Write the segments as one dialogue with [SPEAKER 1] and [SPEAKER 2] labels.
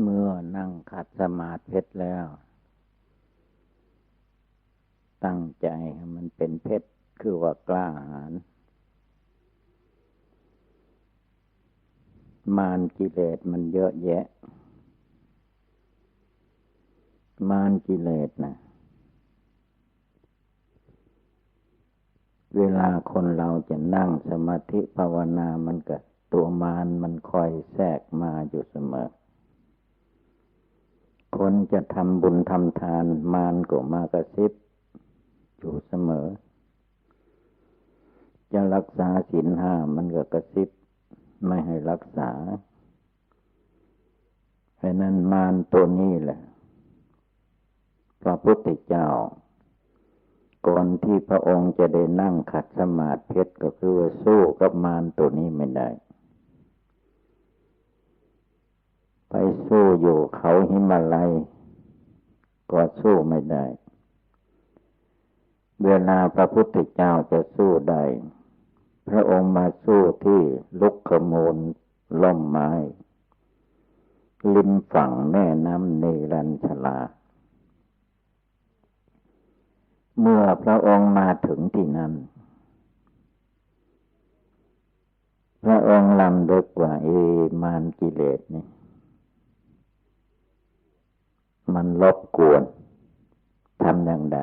[SPEAKER 1] เมื่อนั่งขัดสมาธิแล้ว ตั้งใจให้มันเป็นเพชรคือว่ากล้าหาญมารกิเลสมันเยอะแยะ มารกิเลสนะเวลาคนเราจะนั่งสมาธิภาวนามันก็ตัวมารมันคอยแทรกมาอยู่เสมอ คนจะทำบุญทำทานมารก็มากระซิบอยู่เสมอ จะรักษาศีลห้ามันก็กระซิบ ไม่ให้รักษาเพราะนั้นมารตัวนี้แหละ พระพุทธเจ้า ก่อนที่พระองค์จะได้นั่งขัดสมาธิก็คือว่าสู้กับมารตัวนี้ไม่ได้ ไปสู้อยู่เขาหิมาลัย ก็สู้ไม่ได้ เวลาพระพุทธเจ้าจะสู้ได้ พระองค์มาสู้ที่ลุกขมูลล่มไม้ ริมฝั่งแม่น้ำเนรัญชลา เมื่อพระองค์มาถึงที่นั้นพระองค์ลำลึกว่าเอมานกิเลสนี่ มันลบกวนทำอย่างใด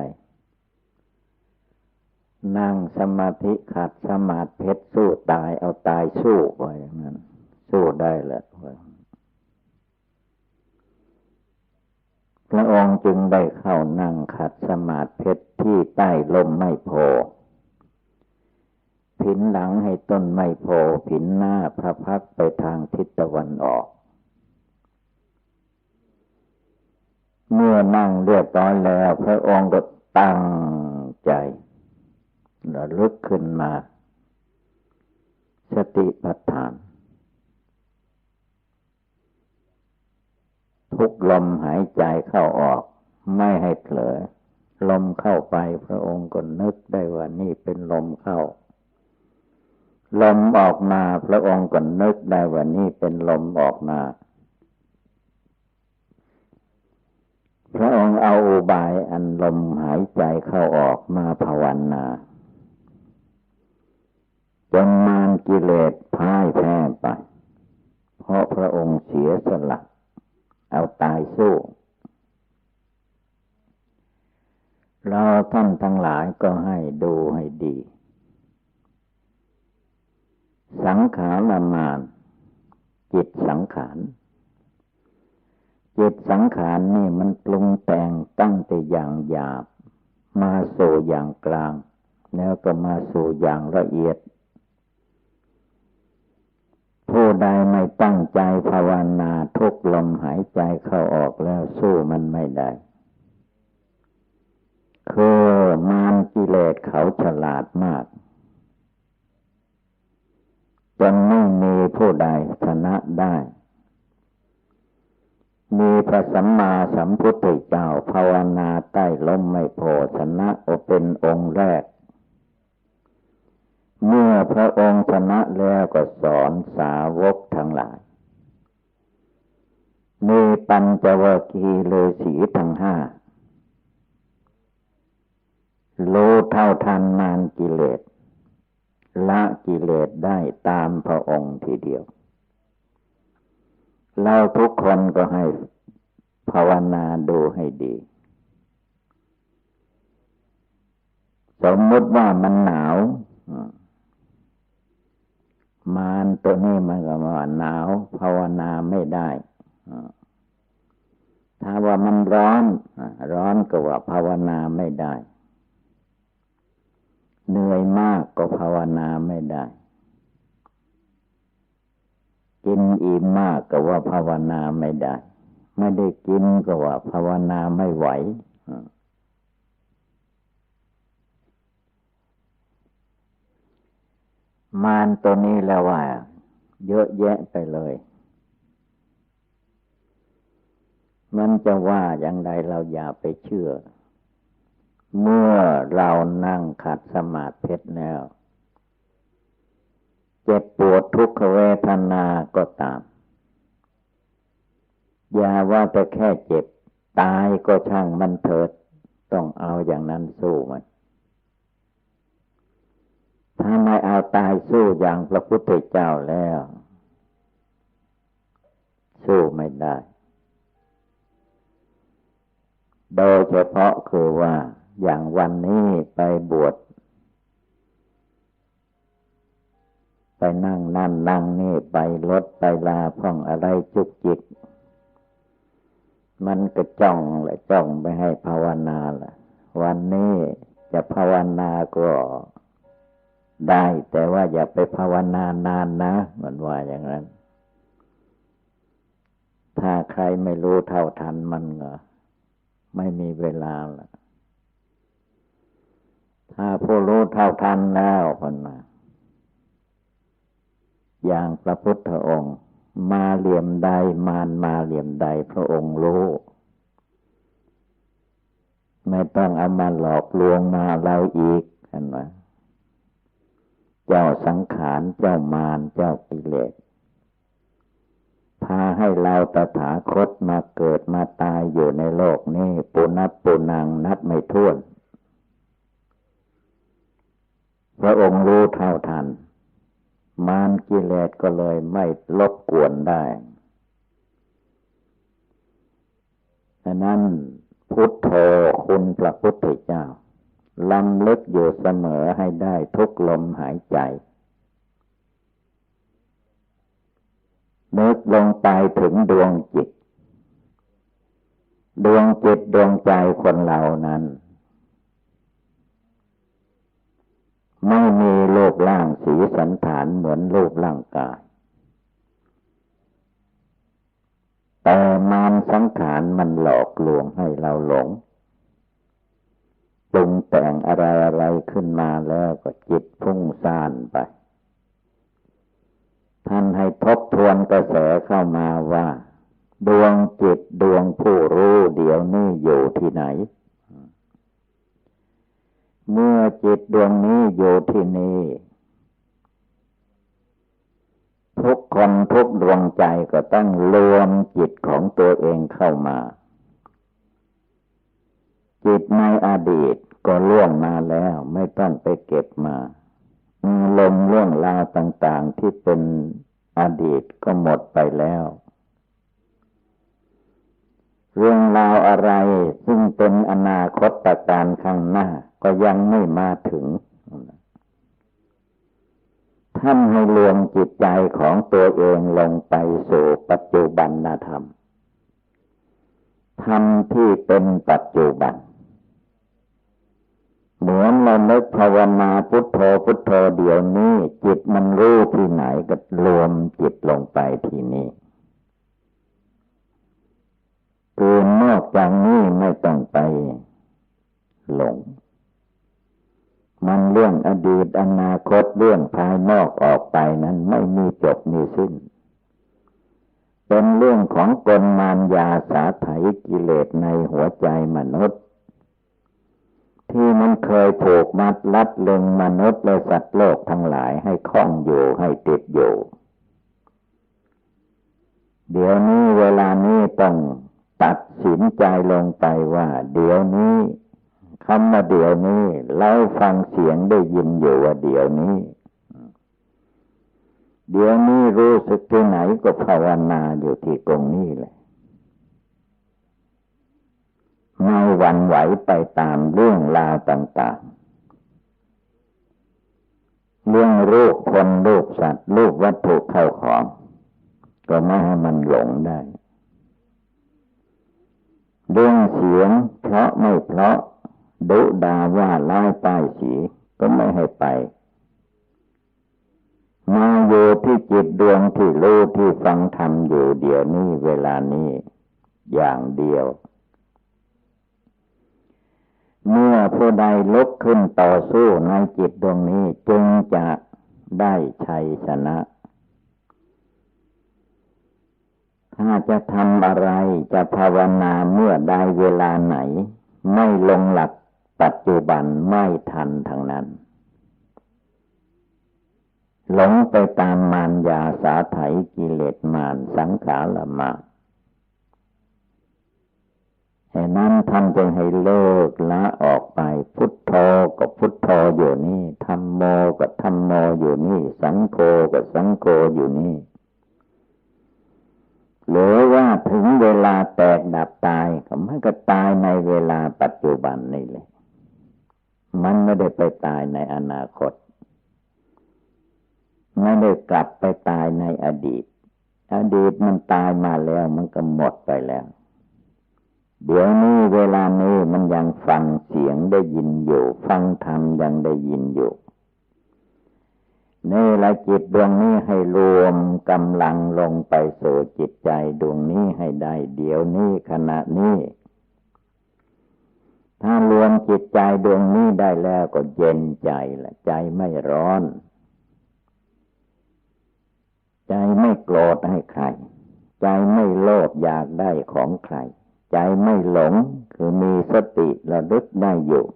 [SPEAKER 1] นั่งสมาธิขัดสมาธิเพชรสู้ตายเอาตายสู้ไว้อย่างนั้น สู้ได้แหละพระองค์จึงได้เข้านั่งขัดสมาธิเพชรที่ใต้ลมไม่โพผินหลังให้ต้นไม่โพผินหน้าพระพักไปทางทิศตะวันออก เมื่อนั่งเรียบร้อยแล้ว พระองค์ก็ตั้งใจระลึกขึ้นมา สติปัฏฐาน ทุกลมหายใจเข้าออก ไม่ให้เผลอ ลมเข้าไปพระองค์ก็นึกได้ว่านี่เป็นลมเข้า ลมออกมาพระองค์ก็นึกได้ว่านี่เป็นลมออกมา พระองค์เอาอุบายอันลมหายใจเข้าออกมาภาวนาจนมารกิเลสพ่ายแพ้ไป เพราะพระองค์เสียสละเอาตายสู้ เราท่านทั้งหลายก็ให้ดูให้ดี สังขารมานจิตสังขาร จิตสังขารนี่มันปรุงแต่งตั้งแต่อย่างหยาบ มาสู่อย่างกลาง แล้วก็มาสู่อย่างละเอียด ผู้ใดไม่ตั้งใจภาวนาทุกลมหายใจเข้าออกแล้วสู้มันไม่ได้คือมารกิเลสเขาฉลาดมากจนไม่มีผู้ใดชนะได้ มีพระสัมมาสัมพุทธเจ้าภาวนาใต้ลมไม่โพชนะโอเป็นองค์แรก เมื่อพระองค์ชนะแล้วก็สอนสาวกทั้งหลาย มีปัญจวคีเลยสีทั้งห้ารู้เท่าทันนานกิเลสละกิเลสได้ตามพระองค์ทีเดียว เราทุกคนก็ให้ภาวนาดูให้ดี สมมติว่ามันหนาวมารตัวนี้มันก็ว่าหนาว ภาวนาไม่ได้ถ้าว่ามันร้อนร้อนก็ว่าภาวนาไม่ได้ เหนื่อยมากก็ภาวนาไม่ได้ กินอิ่มมากก็ว่าภาวนาไม่ได้ ไม่ได้กินก็ว่าภาวนาไม่ไหวมารตัวนี้แล้วว่า เยอะแยะไปเลย มันจะว่าอย่างไรเราอย่าไปเชื่อ เมื่อเรานั่งขัดสมาธิแล้ว เจ็บปวดทุกขเวทนาก็ตาม อย่าว่าแต่แค่เจ็บ ตายก็ช่างมันเถิด ต้องเอาอย่างนั้นสู้มัน ถ้าไม่เอาตายสู้อย่างพระพุทธเจ้าแล้ว สู้ไม่ได้ โดยเฉพาะคือว่าอย่างวันนี้ไปบวช นั่งนั่นนั่งนี่ไปรถไปลาพ่องอะไรจุกจิก มันก็จ้องแหละจ้องไปให้ภาวนาละวันนี้จะภาวนาก็ได้ แต่ว่าอย่าไปภาวนานานนะ มันว่าอย่างนั้น ถ้าใครไม่รู้เท่าทันมันก็ไม่มีเวลาละถ้าผู้รู้เท่าทันแล้วคนมา อย่างพระพุทธองค์ มาเหลี่ยมใดมานมาเหลี่ยมใดพระองค์รู้ไม่ต้องเอามาหลอกลวงมาเราอีกเห็นไหมเจ้าสังขารเจ้ามารเจ้ากิเลสพาให้เราตถาคตมาเกิดมาตายอยู่ในโลกนี้ปุนับปุนังนับไม่ถ้วน พระองค์รู้เท่าทัน มารกิเลสก็เลยไม่ลบกวนได้ฉะนั้นพุทโธคุณพระพุทธเจ้าลำลึกอยู่เสมอให้ได้ทุกลมหายใจนึกลงไปถึงดวงจิต ดวงจิตดวงใจคนเหล่านั้น ไม่มีรูปร่างสีสันฐานเหมือนรูปร่างกาย แต่มานสังขารมันหลอกลวงให้เราหลงปรุงแต่งอะไรอะไรขึ้นมาแล้วก็จิตพุ่งซ่านไป ท่านให้ทบทวนกระแสเข้ามาว่า ดวงจิตดวงผู้รู้เดี๋ยวนี้อยู่ที่ไหน เมื่อจิตดวงนี้อยู่ที่นี่ทุกคนทุกดวงใจก็ต้องรวมจิตของตัวเองเข้ามา จิตในอดีตก็ล่วงมาแล้วไม่ต้องไปเก็บมาลมล่วงลาวต่าง ๆที่เป็นอดีตก็หมดไปแล้ว เรื่องราวอะไร นอนาคตการข้างหน้า ก็ยังไม่มาถึง ท่านให้รวมจิตใจของตัวเองลงไปสู่ปัจจุบันธรรม ธรรมที่เป็นปัจจุบัน เหมือนเราเลิกภาวนาพุทโธพุทโธเดี๋ยวนี้ จิตมันรู้ที่ไหนก็รวมจิตลงไปที่นี่เกินนอกจากนี้ไม่ต้องไป หลง มันเรื่องอดีตอนาคตเรื่องภายนอกออกไปนั้นไม่มีจบมีสิ้น เป็นเรื่องของกลมารยาสาไถกิเลสในหัวใจมนุษย์ ที่มันเคยผูกมัดลัดลึงมนุษย์และสัตว์โลกทั้งหลายให้คล้องอยู่ให้ติดอยู่เดี๋ยวนี้เวลานี้ต้องตัดสินใจลงไปว่า เดี๋ยวนี้ คำว่าเดี๋ยวนี้ เราฟังเสียงได้ยินอยู่ว่าเดี๋ยวนี้ เดี๋ยวนี้รู้สึกที่ไหนก็ภาวนาอยู่ที่ตรงนี้เลยไม่หวั่นไหวไปตามเรื่องราวต่างๆ เรื่องรูปคนรูปสัตว์รูปวัตถุเข้าของ ก็ไม่ให้มันหลงได้ เรื่องเสียงเพราะไม่เพราะ ดุดาว่าร้ายป้ายสีก็ไม่ให้ไป มาอยู่ที่จิตดวงที่รู้ที่ฟังธรรมอยู่เดี๋ยวนี้เวลานี้ อย่างเดียว เมื่อผู้ใดลุกขึ้นต่อสู้ในจิตดวงนี้จึงจะได้ชัยชนะถ้าจะทำอะไรจะภาวนาเมื่อใดเวลาไหน ไม่ลงหลัก ปัจจุบันไม่ทันทางนั้น หลงไปตามมารยาสาไถกิเลสมารสังขารมาแห่นั้นท่านจึงให้เลิกละออกไป พุทโธกับพุทโธอยู่นี่ธรรมโมกับธรรมโมอยู่นี่ สังโฆกับสังโฆอยู่นี่หรือว่าถึงเวลาแตกดับตายก็มันก็ตายในเวลาปัจจุบันนี่เลย มันไม่ได้ไปตายในอนาคต ไม่ได้กลับไปตายในอดีต อดีตมันตายมาแล้วมันก็หมดไปแล้ว เดี๋ยวนี้เวลานี้มันยังฟังเสียงได้ยินอยู่ ฟังธรรมยังได้ยินอยู่นี่ละจิตดวงนี้ให้รวมกำลังลงไปสู่จิตใจดวงนี้ให้ได้ เดี๋ยวนี้ขณะนี้ ถ้ารวมจิตใจดวงนี้ได้แล้วก็เย็นใจละใจไม่ร้อน ใจไม่โกรธให้ใคร ใจไม่โลภอยากได้ของใคร ใจไม่หลงคือมีสติระลึกได้อยู่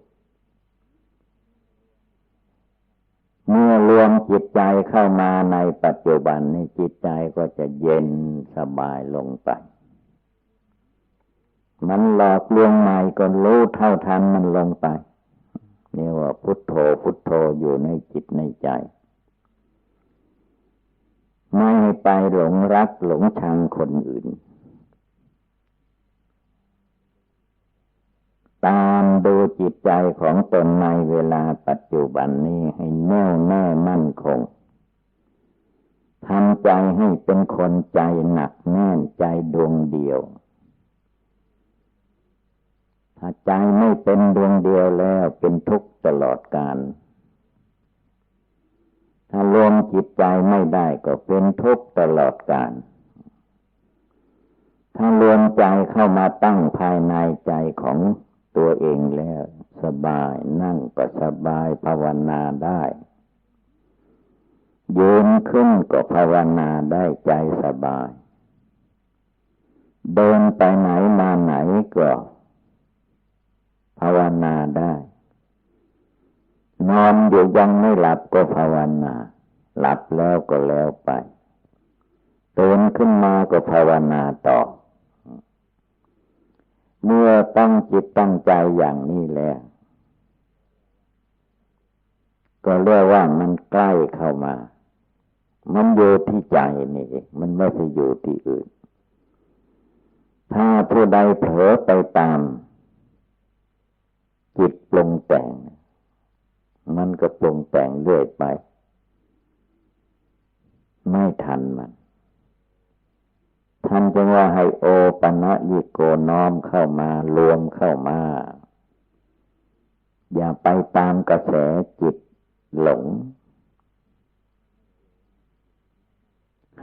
[SPEAKER 1] เมื่อรวมจิตใจเข้ามาในปัจจุบันนี้จิตใจก็จะเย็นสบายลงไป มันหลอกลวงใหม่ก็รู้เท่าทันมันลงไปนี่ว่าพุทโธพุทโธอยู่ในจิตในใจ ไม่ไปหลงรักหลงชังคนอื่น ตามดูจิตใจของตนในเวลาปัจจุบันนี้ให้แน่วแน่มั่นคงทำใจให้เป็นคนใจหนักแน่นใจดวงเดียว ถ้าใจไม่เป็นดวงเดียวแล้วเป็นทุกข์ตลอดกาลถ้ารวมจิตใจไม่ได้ก็เป็นทุกข์ตลอดกาลถ้ารวมใจเข้ามาตั้งภายในใจของตัวเองแล้ว สบายนั่งก็สบายภาวนาได้ยืนขึ้นก็ภาวนาได้ใจสบาย เดินไปไหนมาไหนก็ ภาวนาได้ นอนอยู่ยังไม่หลับก็ภาวนา หลับแล้วก็แล้วไปตื่นขึ้นมาก็ภาวนาต่อ เมื่อตั้งจิตตั้งใจอย่างนี้แล้ว ก็เรียกว่ามันใกล้เข้ามา มันอยู่ที่ใจนี่มันไม่ใช่อยู่ที่อื่น ถ้าผู้ใดเผลอไปตาม จิตปรุงแต่ง มันก็ปรุงแต่งเรื่อยไป ไม่ทันมันท่านจึงว่าให้โอปัญญิโกน้อมเข้ามารวมเข้ามา อย่าไปตามกระแสจิตหลง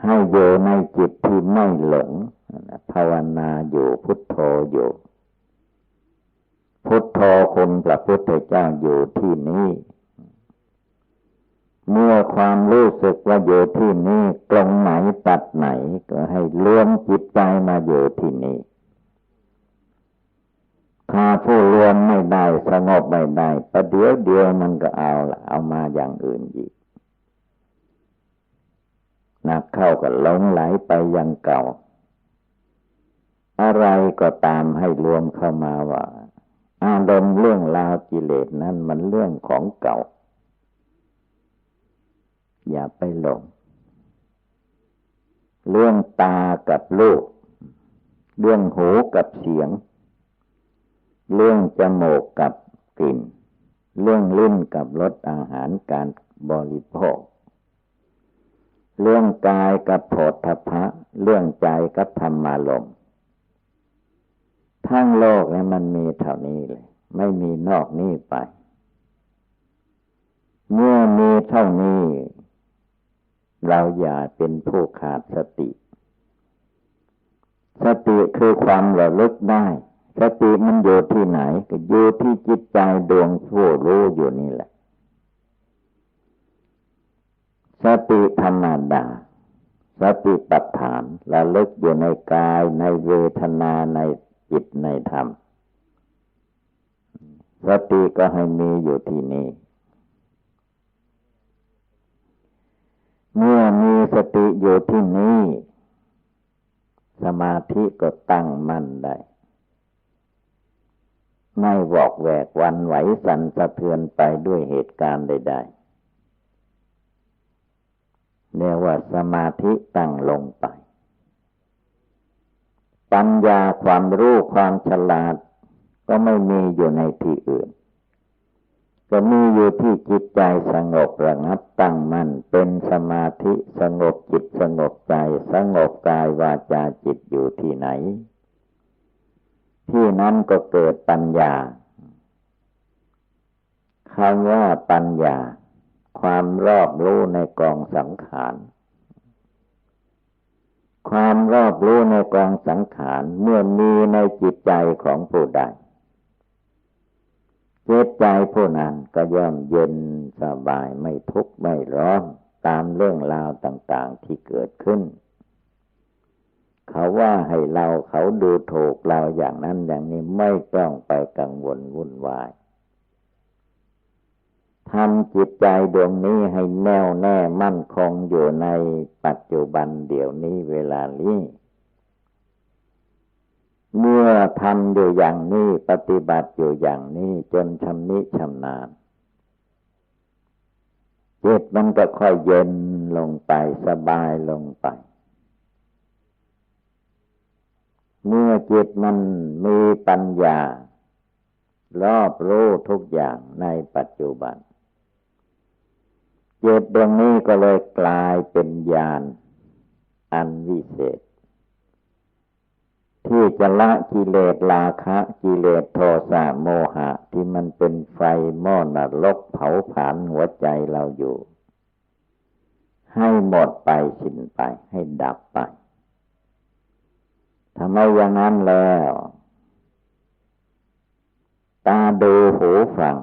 [SPEAKER 1] ให้อยู่ในจิตที่ไม่หลงภาวนาอยู่พุทโธอยู่ พุทโธคุณพระพุทธเจ้าอยู่ที่นี้ เมื่อความรู้สึกว่าอยู่ที่นี่ตรงไหนตัดไหน ก็ให้รวมจิตใจมาอยู่ที่นี่ถ้าผู้รวมไม่ได้สงบไม่ได้ประเดี๋ยวเดียวมันก็เอาละเอามาอย่างอื่นอีกนักเข้าก็หลงไหลไปยังเก่า อะไรก็ตามให้รวมเข้ามาว่า อารมณ์เรื่องราวกิเลสนั้นมันเรื่องของเก่า อย่าไปหลง เรื่องตากับลูก เรื่องหูกับเสียง เรื่องจมูกกับกลิ่น เรื่องลิ้นกับรสอาหารการบริโภค เรื่องกายกับโผฏฐพะ เรื่องใจกับธรรมารม ทั้งโลกเนี่ยมันมีเท่านี้เลย ไม่มีนอกนี้ไป เมื่อมีเท่านี้ เราอย่าเป็นผู้ขาดสติ สติคือความระลึกได้ สติมันอยู่ที่ไหน ก็อยู่ที่จิตใจดวงผู้รู้อยู่นี่แหละ สติธรรมดาสติปัฏฐานระลึกอยู่ในกายในเวทนาใน จิตในธรรมสติก็ให้มีอยู่ที่นี่เมื่อมีสติอยู่ที่นี้ สมาธิก็ตั้งมั่นได้ ไม่วอกแวกวันไหวสั่นสะเทือนไปด้วยเหตุการณ์ใดๆเรียกว่าสมาธิตั้งลงไป ปัญญาความรู้ความฉลาด ก็ไม่มีอยู่ในที่อื่น ก็มีอยู่ที่จิตใจสงบระงับตั้งมั่นเป็นสมาธิสงบจิตสงบใจ สงบกายวาจาจิตอยู่ที่ไหน ที่นั้นก็เกิดปัญญาคำว่าปัญญา ความรอบรู้ในกองสังขาร ความรอบรู้ในกองสังขารเมื่อมีในจิตใจของผู้ใดเจิตใจผู้นั้นก็ย่อมเย็นสบายไม่ทุกข์ไม่ร้อนตามเรื่องราวต่างๆที่เกิดขึ้น เขาว่าให้เราเขาดูถูกเราอย่างนั้นอย่างนี้ไม่ต้องไปกังวลวุ่นวาย ทำจิตใจดวงนี้ให้แน่วแน่มั่นคงอยู่ในปัจจุบันเดี๋ยวนี้เวลานี้ เมื่อทำอยู่อย่างนี้ปฏิบัติอยู่อย่างนี้จนชำนิชำนาญจิตมันก็ค่อยเย็นลงไปสบายลงไป เมื่อจิตมันมีปัญญารอบรู้ทุกอย่างในปัจจุบัน จิตดวงนี้ก็เลยกลายเป็นญาณอันวิเศษ ที่จะละกิเลสราคะกิเลสโทสะโมหะ ที่มันเป็นไฟม้อนรกเผาผลาญหัวใจเราอยู่ ให้หมดไปสิ้นไป ให้ดับไปทำไมอย่างนั้นแล้ว ตาดูหูฟัง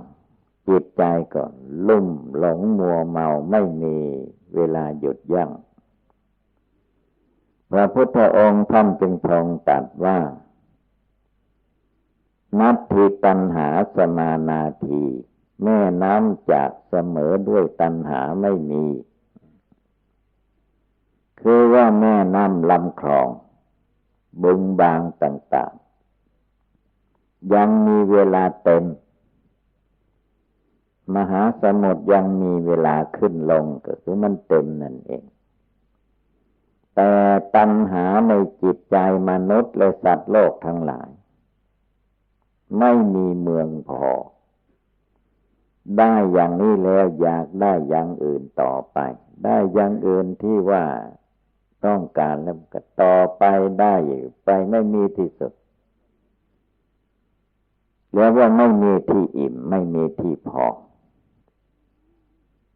[SPEAKER 1] ใจก็ลุ่มหลงมัวเมาไม่มีเวลาหยุดยัง้งพระพุทธองค์ท่านจึงทรงตัดว่า นัตถิตันหาสมานาที แม่น้ำจากเสมอด้วยตันหาไม่มี คือว่าแม่น้ำลำคลอง บึงบางต่างๆ ยังมีเวลาเต็ม มหาสมุทรยังมีเวลาขึ้นลงก็คือมันเต็มนั่นเอง แต่ตัณหาในจิตใจมนุษย์และสัตว์โลกทั้งหลาย ไม่มีเมืองพอ ได้อย่างนี้แล้วอยากได้อย่างอื่นต่อไป ได้อย่างอื่นที่ว่าต้องการแล้วก็ต่อไปได้ไปไม่มีที่สุดแล้วว่าไม่มีที่อิ่มไม่มีที่พอ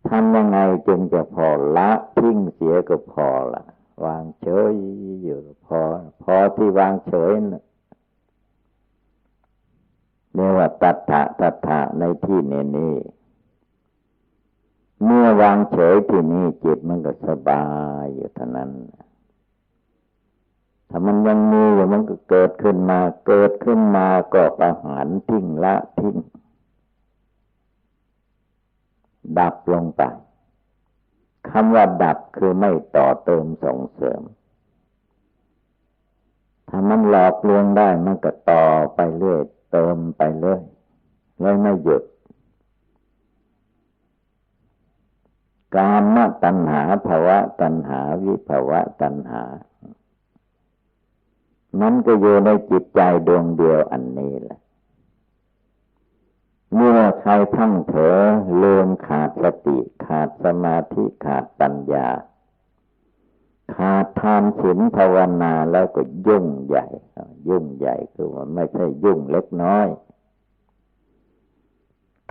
[SPEAKER 1] ทำยังไงจึงจะพอละทิ้งเสียก็พอละวางเฉยอยู่พอ พอที่วางเฉยนะเรียกว่าตัทธะตัทธะในที่นี้นี่เมื่อวางเฉยที่นี่จิตมันก็สบายอยู่เท่านั้น ถ้ามันยังมีอยู่มันก็เกิดขึ้นมา เกิดขึ้นมาก็ประหารทิ้งละทิ้ง ดับลงไปคำว่าดับคือไม่ต่อเติมส่งเสริม ถ้ามันหลอกลวงได้มันก็ต่อไปเรื่อยเติมไปเรื่อยเลยไม่หยุด การมตัณหาภาวะตัณหาวิภาวะตัณหา มันก็อยู่ในจิตใจดวงเดียวอันนี้แหละ เมื่อใครทั้งเถอเลืมขาดสติขาดสมาธิขาดปัญญา ขาดทานศีลภาวนาแล้วก็ยุ่งใหญ่ ยุ่งใหญ่คือมันไม่ใช่ยุ่งเล็กน้อย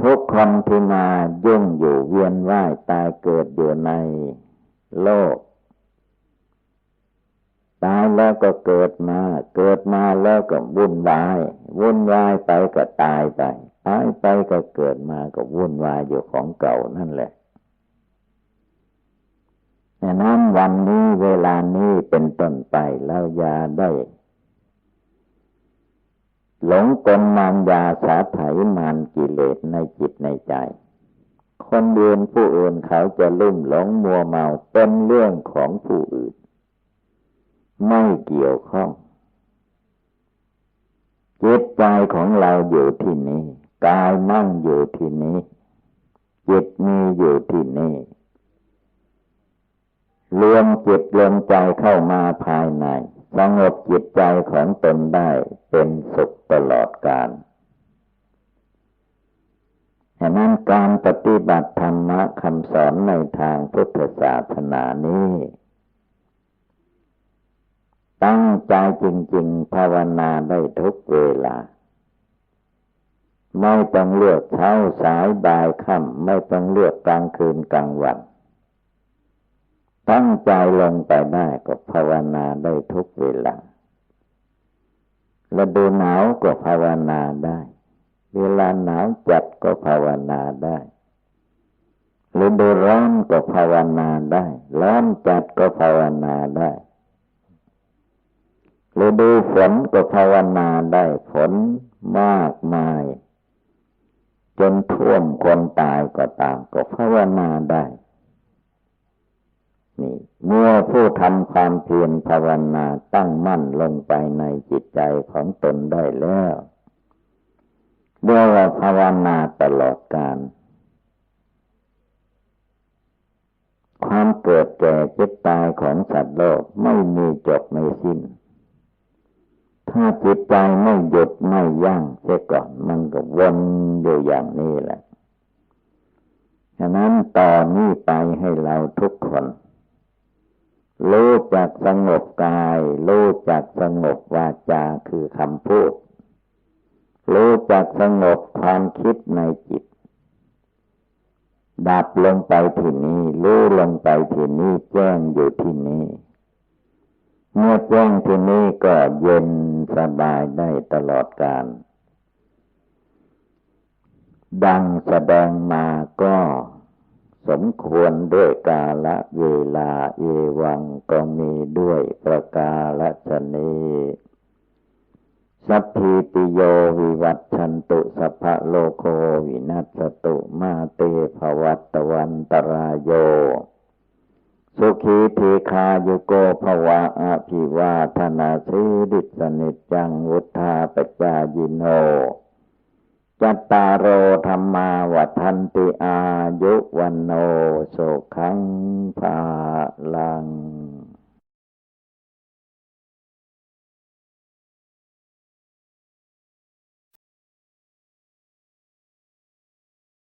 [SPEAKER 1] ทุกคนที่มายุ่งอยู่เวียนว่ายตายเกิดอยู่ในโลกตายแล้วก็เกิดมา เกิดมาแล้วก็วุ่นวาย วุ่นวายไปก็ตายไป ตายไปก็เกิดมาก็วุ่นวายอยู่ของเก่านั่นแหละดังนั้นวันนี้เวลานี้เป็นต้นไปแล้วอย่าได้ หลงกลมารยาสาไถมารกิเลสในจิตในใจ คนเดินผู้อื่นเขาจะลุ่มหลงมัวเมาเป็นเรื่องของผู้อื่น ไม่เกี่ยวข้องจิตใจของเราอยู่ที่นี้ กายมั่งอยู่ที่นี้จิตมีอยู่ที่นี่รวมจิตรวมใจเข้ามาภายในสงบจิตใจของตนได้เป็นสุขตลอดกาลฉะนั้นการปฏิบัติธรรมะคำสอนในทางพุทธศาสนานี้ ตั้งใจจริง ๆ ภาวนาได้ทุกเวลา ไม่ต้องเลือกเช้าสายบ่ายค่ำไม่ต้องเลือกกลางคืนกลางวัน ตั้งใจลงไปได้ก็ภาวนาได้ทุกเวลาฤดูหนาวก็ภาวนาได้ เวลาหนาวจัดก็ภาวนาได้ฤดูร้อนก็ภาวนาได้ ร้อนจัดก็ภาวนาได้ฤดูฝนก็ภาวนาได้ ฝนมากมาย จนท่วมคนตายก็ตามก็ภาวนาได้ นี่ เมื่อผู้ทำความเพียรภาวนาตั้งมั่นลงไปในจิตใจของตนได้แล้วเรียกว่าภาวนาตลอดกาลความเกิดแก่เจ็บตายของสัตว์โลกไม่มีจบไม่สิ้น ถ้าจิตใจไม่หยุดไม่ยั้งเสียก่อนมันก็วนอยู่อย่างนี้แหละฉะนั้นต่อนนี้ไปให้เราทุกคนรู้จักสงบกายรู้จักสงบวาจาคือคำพูดรู้จักสงบความคิดในจิต ดับลงไปที่นี้รู้ลงไปที่นี้แจ้งอยู่ที่นี้ เมื่อแจ้งที่นี้ก็เย็นสบายได้ตลอดกาลดังแสดงมาก็สมควรด้วยกาละเวลาเอวังก็มีด้วยประกาละชนีสัพพิติโยวิวัตชันตุสัพพะโลโควินัสตุมาเตภวัตวันตรายโย สุขีทีคาโยโกภวะอภิวาธนาสิดิสนิจังวุธาปจายิโนจัตตารโอธรรมาวัฏันติอายุวันโนสุขังภาลัง